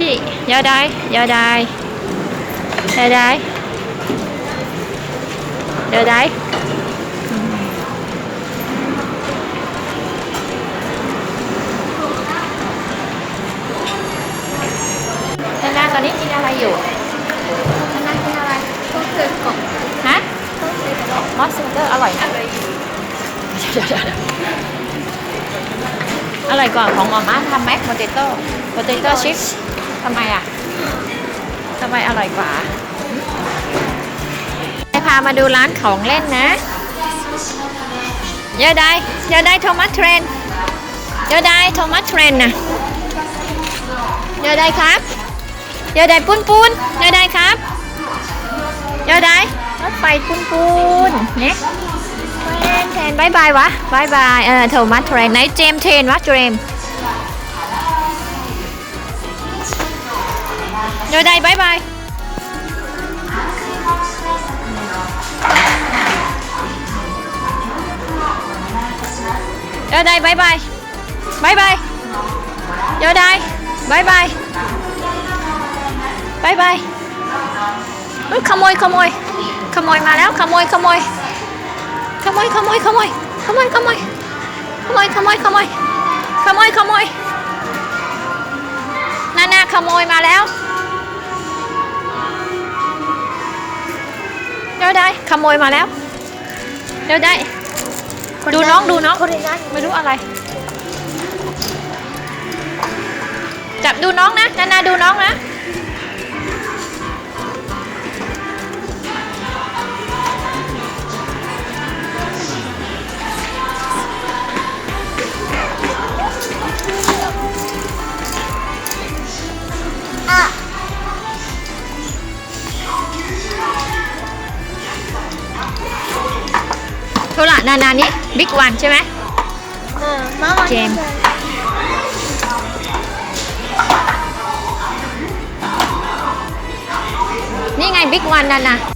จิยอได้ยาได้ยอได้ยาได้ท่ตอนนี้กินอะไรอยู่ท่กินอะไรต้มเกลือกฮะต้มเกลืกมอสเซนเตอร์อร่อยอร่อยอะไรก่อนของหมอม้าทำแม็กโปเตโต้โปเตโต้ชิพ ทำไมอะทำไมอร่อยกว่าไปพามาดูร้านของเล่นนะเยอะได้เยอะได้โทมัสเทรนเยอะได้โทมัสเทรนนะเยอะได้ครับเยอะได้ปุ้นปุ้นเยอะได้ครับเยอะได้รถไฟปุ้นปุ้นเนี่ยเทรนเทรนบายบายวะบายบายเออโทมัสเทรนไหนเจมเทรนวะเจม Rồi đây, bye bye. Rồi đây, bye bye. Bye bye. Rồi đây, bye bye. Bye bye. Út, không ơi, không ơi Không ơi mà đó, không ơi, không ơi Không ơi, không ơi, không ơi Không ơi, không ơi Không ơi, không ơi, không ơi Không ơi, không ơi Nana, không ơi mà đéo เดี๋ยวได้ขโมยมาแล้ว เดี๋ยวได้ ดูน้องดูน้องคนนั้นไม่รู้อะไร จับดูน้องนะนานาดูน้องนะอะ นานานี้บิ๊กวันใช่ไหม Uh, Mama. Jam. Ni ngai big one นั่นนะ